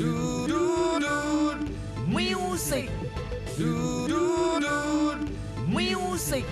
ดูดูดูมิวสิกดูดูดูมิวสิก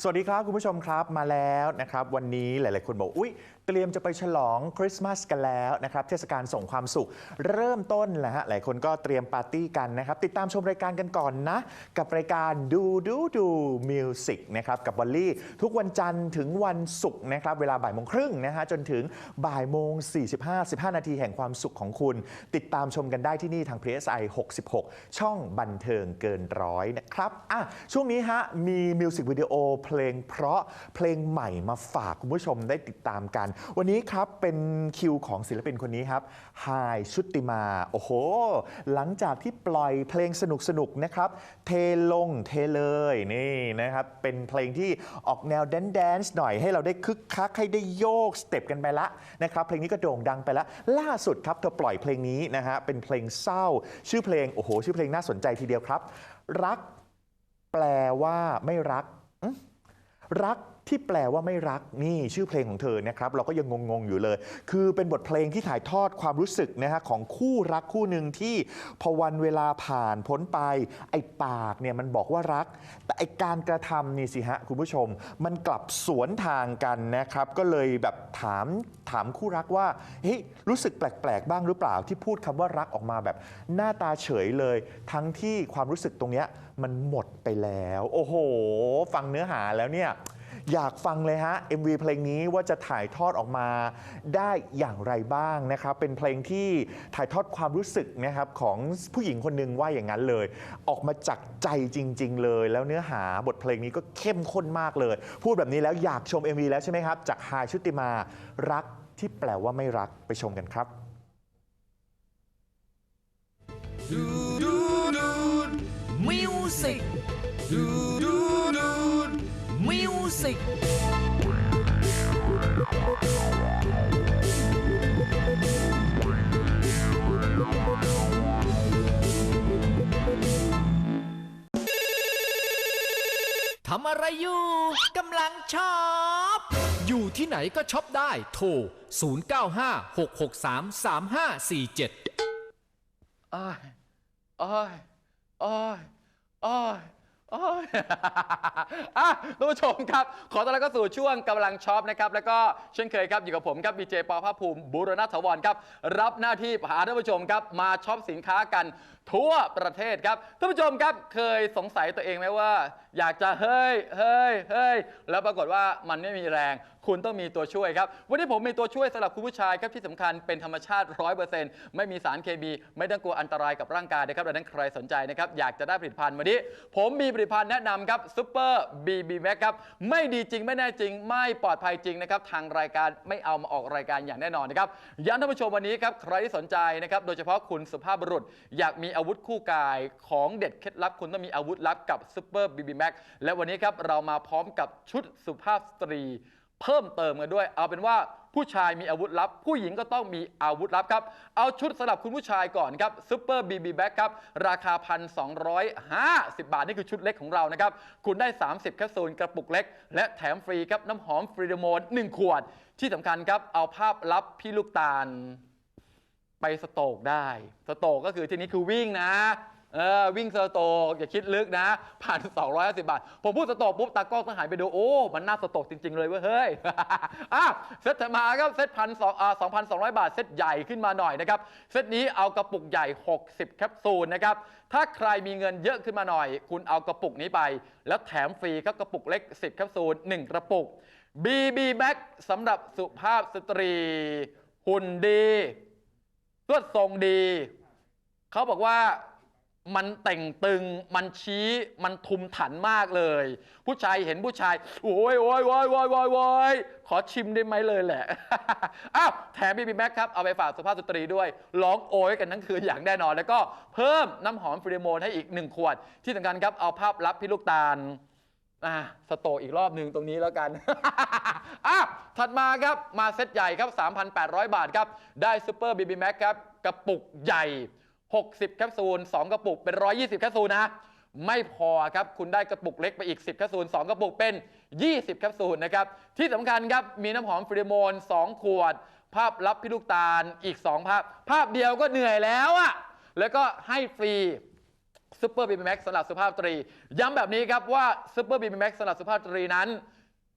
สวัสดีครับ คุณผู้ชมครับมาแล้วนะครับ วันนี้หลาย ๆ คนบอกอุ้ย เตรียมจะไปฉลองคริสต์มาสกันแล้วนะครับ เทศกาลส่งความสุข เริ่มต้นแล้วฮะหลายคนก็เตรียมปาร์ตี้กันนะครับ ติดตามชมรายการกันก่อนนะ กับรายการดูดูดูมิวสิกนะครับกับวอลลี่ ทุกวันจันทร์ถึงวันศุกร์นะครับ เวลาบ่ายโมงครึ่งนะฮะจนถึงบ่ายโมง 45 15 นาทีแห่งความสุขของคุณ ติดตามชมกันได้ที่นี่ทาง PSI 66 ช่องบันเทิงเกินร้อยนะครับอะช่วงนี้ฮะมีมิวสิกวิดีโอเพลงเพราะเพลงใหม่มาฝากคุณผู้ชมได้ติดตามกันวันนี้ครับเป็นคิวของศิลปินคนนี้ครับไฮชุติมา โอ้โห หลังจากที่ปล่อยเพลงสนุกๆนะครับ เทลงเทเลยนี่นะครับ เป็นเพลงที่ออกแนวแดนแดนซ์หน่อยให้เราได้คึกคักให้ได้โยกสเต็ปกันไปละนะครับ เพลงนี้ก็โด่งดังไปล้วล่าสุดครับเธอปล่อยเพลงนี้นะฮะเป็นเพลงเศร้า ชื่อเพลงโอ้โห ชื่อเพลงน่าสนใจทีเดียวครับ รัก แปลว่าไม่รัก รัก ที่แปลว่าไม่รักนี่ชื่อเพลงของเธอนะครับเราก็ยังงงๆอยู่เลย คือเป็นบทเพลงที่ถ่ายทอดความรู้สึกนะฮะของคู่รักคู่หนึ่งที่พอวันเวลาผ่านพ้นไป ไอ้ปากเนี่ยมันบอกว่ารัก แต่ไอ้การกระทำนี่สิฮะคุณผู้ชม มันกลับสวนทางกันนะครับก็เลยแบบถามถามคู่รักว่าเฮ้ยรู้สึกแปลกๆ บ้างหรือเปล่าที่พูดคำว่ารักออกมาแบบ หน้าตาเฉยเลย ทั้งที่ความรู้สึกตรงเนี้ยมันหมดไปแล้ว โอ้โห ฟังเนื้อหาแล้วเนี่ย อยากฟังเลยฮะ MV เพลงนี้ว่าจะถ่ายทอดออกมาได้อย่างไรบ้างนะครับ เป็นเพลงที่ถ่ายทอดความรู้สึกนะครับของผู้หญิงคนหนึ่งว่าอย่างนั้นเลย ออกมาจากใจจริง ๆ เลย แล้วเนื้อหาบทเพลงนี้ก็เข้มข้นมากเลย พูดแบบนี้แล้วอยากชม MV แล้วใช่ไหมครับ จากฮายชุติมารักที่แปลว่าไม่รักไปชมกันครับดูดูดูมิวสิกดูดู สิกทำอะไรอยู่กำลังช็อปอยู่ที่ไหนก็ช็อปได้ โทร 0956633547อ้ยอ้ยอ้ยอ้ยอ้ย อะท่านผู้ชมครับ ขอต้อนรับเข้าสู่ช่วงกำลังช็อปนะครับ แล้วก็เช่นเคยครับ อยู่กับผมครับบีเจปอภาคภูมิบุรณถาวรครับ รับหน้าที่พาท่านผู้ชมครับ มาช็อปสินค้ากันทั่วประเทศครับท่านผู้ชมครับเคยสงสัยตัวเองไหมว่า อยากจะเฮ้ยเฮ้ยเฮ้ยแล้วปรากฏว่ามันไม่มีแรง คุณต้องมีตัวช่วยครับ วันนี้ผมมีตัวช่วยสำหรับคุณผู้ชายครับที่สำคัญเป็นธรรมชาติ 100%ไม่มีสารเคมีไม่ต้องกลัวอันตรายกับร่างกายนะครับดังนั้นใครสนใจนะครับอยากจะได้ผลิตภัณฑ์วันนี้ ผมมีผลิตภัณฑ์แนะนำครับซูเปอร์บีบีแม็กครับไม่ดีจริงไม่แน่จริง ไม่ปลอดภัยจริงนะครับทางรายการไม่เอามาออกรายการอย่างแน่นอนนะครับย้ำท่านผู้ชมวันนี้ครับใครที่สนใจนะครับโดยเฉพาะคุณสุภาพบุรุษ อยากมีอาวุธคู่กายของเด็ดเคล็ดลับคุณต้องมีอาวุธลับกับซูเปอร์บีบีแม็กและวันนี้ครับเรามาพร้อมกับชุดสุภาพสตรี เพิ่มเติมกันด้วย เอาเป็นว่าผู้ชายมีอาวุธลับ ผู้หญิงก็ต้องมีอาวุธลับครับ เอาชุดสำหรับคุณผู้ชายก่อนครับซูเปอร์บีบีแบ็กครับ ราคา 1,250 บาท นี่คือชุดเล็กของเรานะครับ คุณได้ 30 แคปซูลกระปุกเล็ก และแถมฟรีครับน้ำหอมฟรีโดโมน 1 ขวด ที่สำคัญครับ เอาภาพลับพี่ลูกตาล ไปสโตกได้ สโตกก็คือที่นี้คือวิ่งนะ เออวิ่งสโตกอย่าคิดลึกนะผ่าน250 บาท ผมพูดสโตกปุ๊บตากล้องต้องหันไปดูโอ้ มันน่าสโตกจริง ๆ เลยเว้ยเฮ้ย อะเซตถัดมาครับเซตพันสองอ่าสองพันสองร้อยบาทเซตใหญ่ขึ้นมาหน่อยนะครับเซตนี้เอากระปุกใหญ่ 60 แคปซูลนะครับถ้าใครมีเงินเยอะขึ้นมาหน่อย คุณเอากระปุกนี้ไป แล้วแถมฟรีครับกระปุกเล็ก 10 แคปซูล1กระปุก BB Max สำหรับสุภาพสตรี หุ่นดีรวดทรงดี เขาบอกว่า มันแต่งตึง มันชี้มันทุมถันมากเลย ผู้ชายเห็นผู้ชาย โอ้ยโอ้ยโอ้ยโอ้ยโอ้ยโอยขอชิมได้ไหมเลยแหละ อ้าวแถมบีบีแม็กครับ เอาไปฝากสุภาพสตรีด้วยร้องโอ้ยกันทั้งคืนอย่างแน่นอน แล้วก็เพิ่มน้ำหอมฟรีโมนให้อีกหนึ่งขวด ที่สำคัญครับ เอาภาพลับพี่ลูกตาลอะสโตอีกรอบหนึ่งตรงนี้แล้วกัน อะถัดมาครับมาเซตใหญ่ครับ 3,800 บาทครับ ได้ซูเปอร์บีบีแม็กครับกระปุกใหญ่ 60 แคปซูล 2 กระปุก เป็น 120 แคปซูลนะ ไม่พอครับ คุณได้กระปุกเล็กไปอีก 10 แคปซูล 2 กระปุกเป็น 20 แคปซูลนะครับ ที่สำคัญครับ มีน้ำหอมฟรีโมน 2 ขวด ภาพลับพี่ลูกตาล อีก 2 ภาพ ภาพเดียวก็เหนื่อยแล้วอะแล้วก็ให้ฟรีซูเปอร์บีบีแม็กสำหรับสุภาพสตรี ย้ำแบบนี้ครับว่าซูเปอร์บีบีแม็กสำหรับสุภาพสตรีนั้น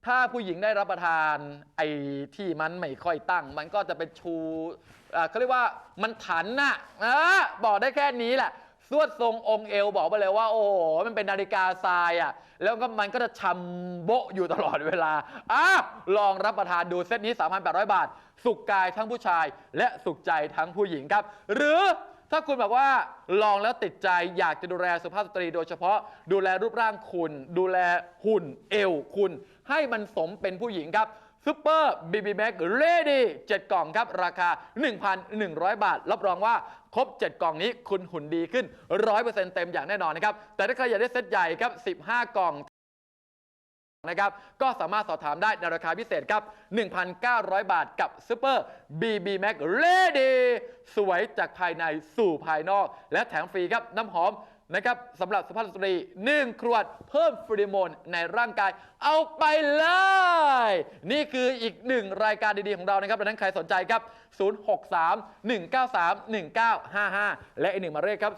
ถ้าผู้หญิงได้รับประทานไอ้ที่มันไม่ค่อยตั้ง มันก็จะเป็นชูอ่าเขาเรียกว่ามันถันน่ะอะบอกได้แค่นี้แหละสวดทรงองค์เอวบอกไปเลยว่า โอ้โหมันเป็นนาฬิกาทรายอะแล้วก็มันก็จะชำโบะอยู่ตลอดเวลาอะลองรับประทานดูเซตนี้ 3,800 บาท สุขกายทั้งผู้ชาย และสุขใจทั้งผู้หญิงครับ หรือ ถ้าคุณแบบว่าลองแล้วติดใจอยากจะดูแลสุภาพสตรี โดยเฉพาะดูแลรูปร่างคุณ ดูแลหุ่นเอวคุณ ให้มันสมเป็นผู้หญิงครับซูเปอร์บีบีแม็กเรดี้7กล่องครับ ราคา 1,100 บาท รับรองว่าครบ 7 กล่องนี้คุณหุ่นดีขึ้น 100%เต็มอย่างแน่นอนนะครับ แต่ถ้าใครอยากได้เซตใหญ่ครับ 15 กล่อง นะครับก็สามารถสอบถามได้ในราคาพิเศษครับ 1,900 บาทกับ Super BB Max Ready สวยจากภายในสู่ภายนอก และแถมฟรีครับน้ำหอมนะครับสำหรับสุภาพสตรี1ขวดเพิ่มฟรีโมนในร่างกาย เอาไปเลย นี่คืออีกหนึ่งรายการดี ๆ ของเรานะครับดังนั้นใครสนใจครับ 063 193 1955 และอีกหนึ่งหมายเลขครับ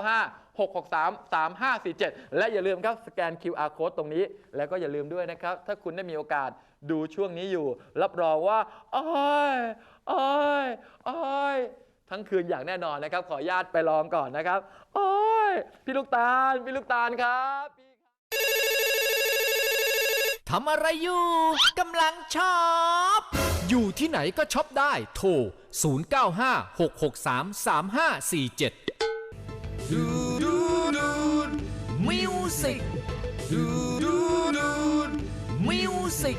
095 663 3547 และอย่าลืมครับสแกน QR code ตรงนี้ แล้วก็อย่าลืมด้วยนะครับ ถ้าคุณได้มีโอกาสดูช่วงนี้อยู่ รับรองว่าอ้อยอ้อยอ้อยทั้งคืนอย่างแน่นอนนะครับ ขออนุญาตไปลองก่อนนะครับอ้อยพี่ลูกตาล พี่ลูกตาลครับพี่ทำอะไรอยู่กำลังช็อปอยู่ที่ไหนก็ช็อปได้โทร 0956633547 สิกดูดูดูมิวสิก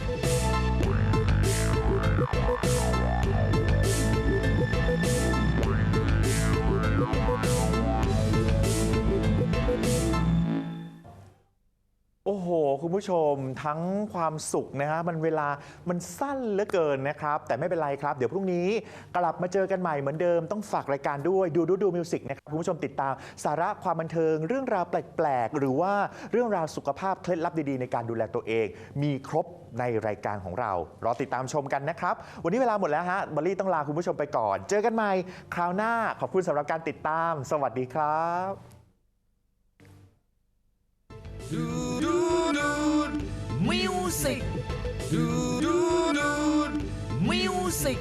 โอ้โห คุณผู้ชมทั้งความสุขนะฮะมันเวลามันสั้นเหลือเกินนะครับ แต่ไม่เป็นไรครับ เดี๋ยวพรุ่งนี้กลับมาเจอกันใหม่เหมือนเดิมต้องฝากรายการด้วยดูดูดูมิวสิกนะครับ คุณผู้ชมติดตามสาระความบันเทิง เรื่องราวแปลก ๆ หรือว่าเรื่องราวสุขภาพเคล็ดลับดีๆ ในการดูแลตัวเอง มีครบในรายการของเรา รอติดตามชมกันนะครับ วันนี้เวลาหมดแล้วฮะบอลลี่ต้องลาคุณผู้ชมไปก่อน เจอกันใหม่คราวหน้าขอบคุณสำหรับการติดตาม สวัสดีครับ music. Do do do music.